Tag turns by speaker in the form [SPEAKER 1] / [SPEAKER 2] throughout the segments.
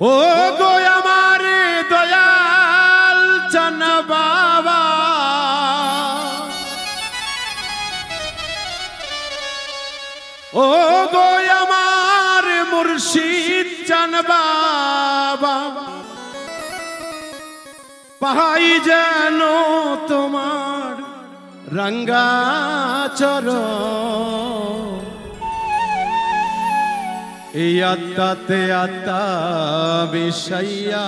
[SPEAKER 1] ও গো আমার দয়াল চান বাবা। ও গো আমার মুর্শিদ চান বাবা। পাহাই যেন তোমার রঙ্গাচর এই আত্মাতে আত্মা বিষাইয়া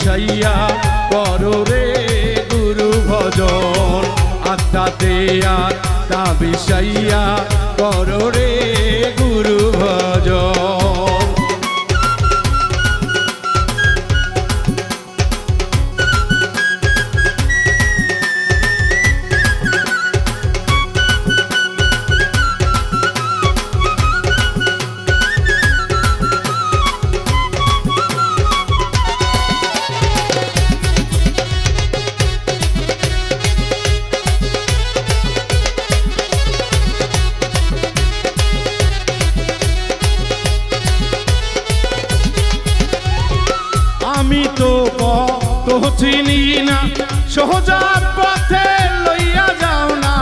[SPEAKER 1] গাবি সাইয়া করো রে গুরু ভজন। আত্মা দেয়া তা বিষাইয়া করো রে আমি তো তো চিনি না, সোজা পথে লইয়া যাও না।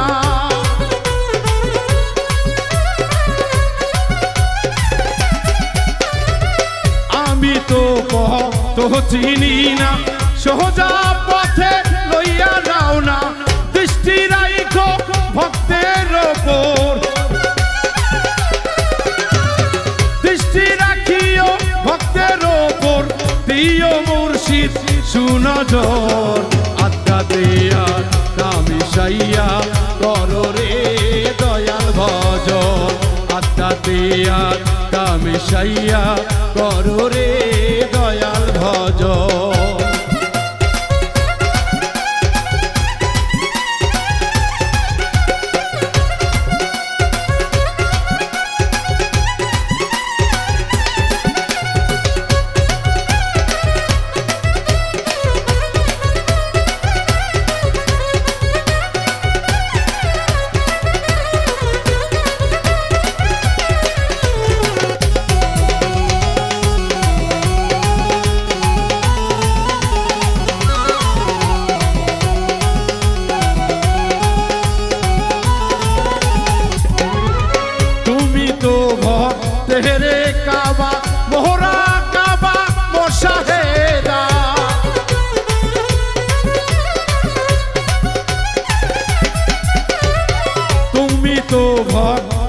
[SPEAKER 1] আমি তো তো চিনি না, সোজা পথে লইয়া যাও না। দৃষ্টি রাইখো ভক্তের ওপর সুনজর, আত্মা দেয়া দামি সাইয়া কর রে দয়াল ভজন। আত্মা দেয়া দামি সাইয়া কর রে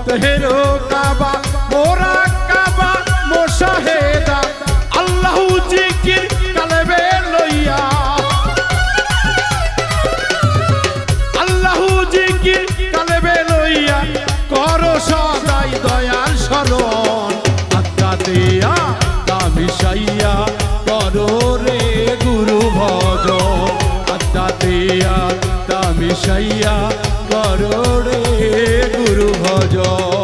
[SPEAKER 1] ভক্তের কাবা, মোরা কাবা, মোশাহেদা। আল্লাহ জিকির কালেবে লইয়া। আল্লাহ জিকির কালেবে লইয়া করো সদাই দয়াল শরণ আত্মা দিয়া দামি সাইয়া করো রে গুরু ভজন। আত্মা দিয়া দামি সাইয়া করো ভজন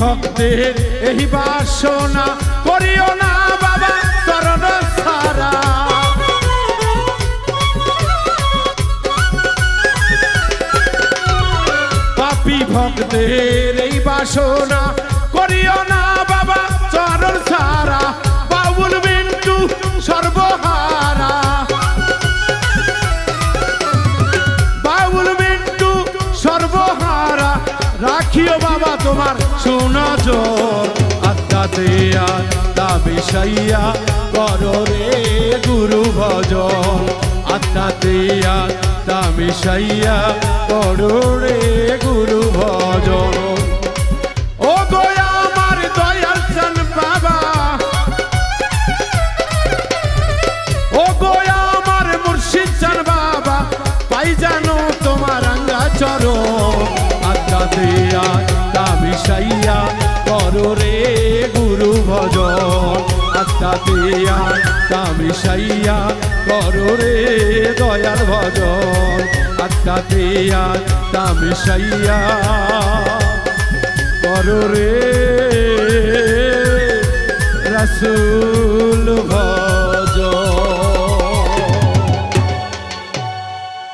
[SPEAKER 1] ভক্তের এই বাসনা করিও না বাবা, চরণ সারা। পাপি ভক্তের এই বাসনা করিও না বাবা, চরণ সারা। বাবুল মিন্টু সর্বহারা। রাখিও বাবা তোমার সোনা জোর আত্মা বিষাইয়া করো রে গুরু ভজন। আত্মা দিয়া আত্মা মিশাইয়া করো রে গুরু ভজন। মিশাইয়া করো রে গুরু ভজন। আত্মা দিয়া তা মিশাইয়া করো রে দয়াল ভজন। আত্মা দিয়া তা মিশাইয়া করো রে রসুল